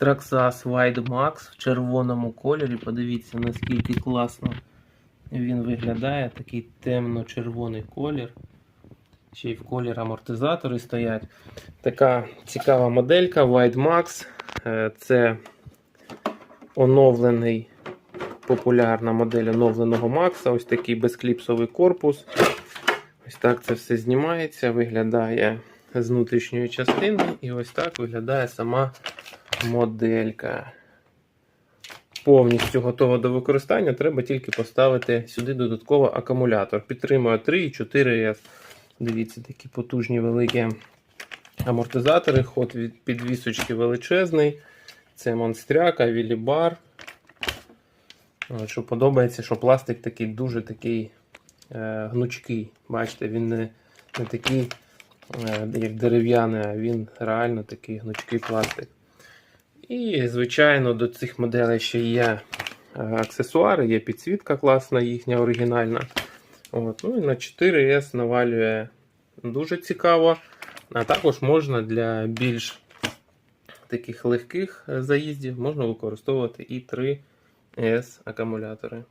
Traxxas White Max в червоному кольорі. Подивіться, наскільки класно він виглядає. Такий темно-червоний колір. Ще й в колір амортизатори стоять. Така цікава моделька White Max. Е, Це оновлений, популярна модель оновленого Макса. Ось такий безкліпсовий корпус. Ось так це все знімається, виглядає з внутрішньої частини. І ось так виглядає сама моделька. Повністю готова до використання. Треба тільки поставити сюди додатково акумулятор. Підтримує 3 4 с Дивіться, такі потужні великі амортизатори. Ход від підвісочки величезний. Це монстряка, вілібар. Що подобається, що пластик такий дуже такий е, гнучкий. Бачите, він не, не такий, е, як дерев'яний, а він реально такий гнучкий пластик. І, звичайно, до цих моделей ще є е, аксесуари, є підсвітка класна, їхня оригінальна. От, ну і на 4S навалює дуже цікаво. А також можна для більш таких легких е, заїздів можна використовувати і 3S акумулятори.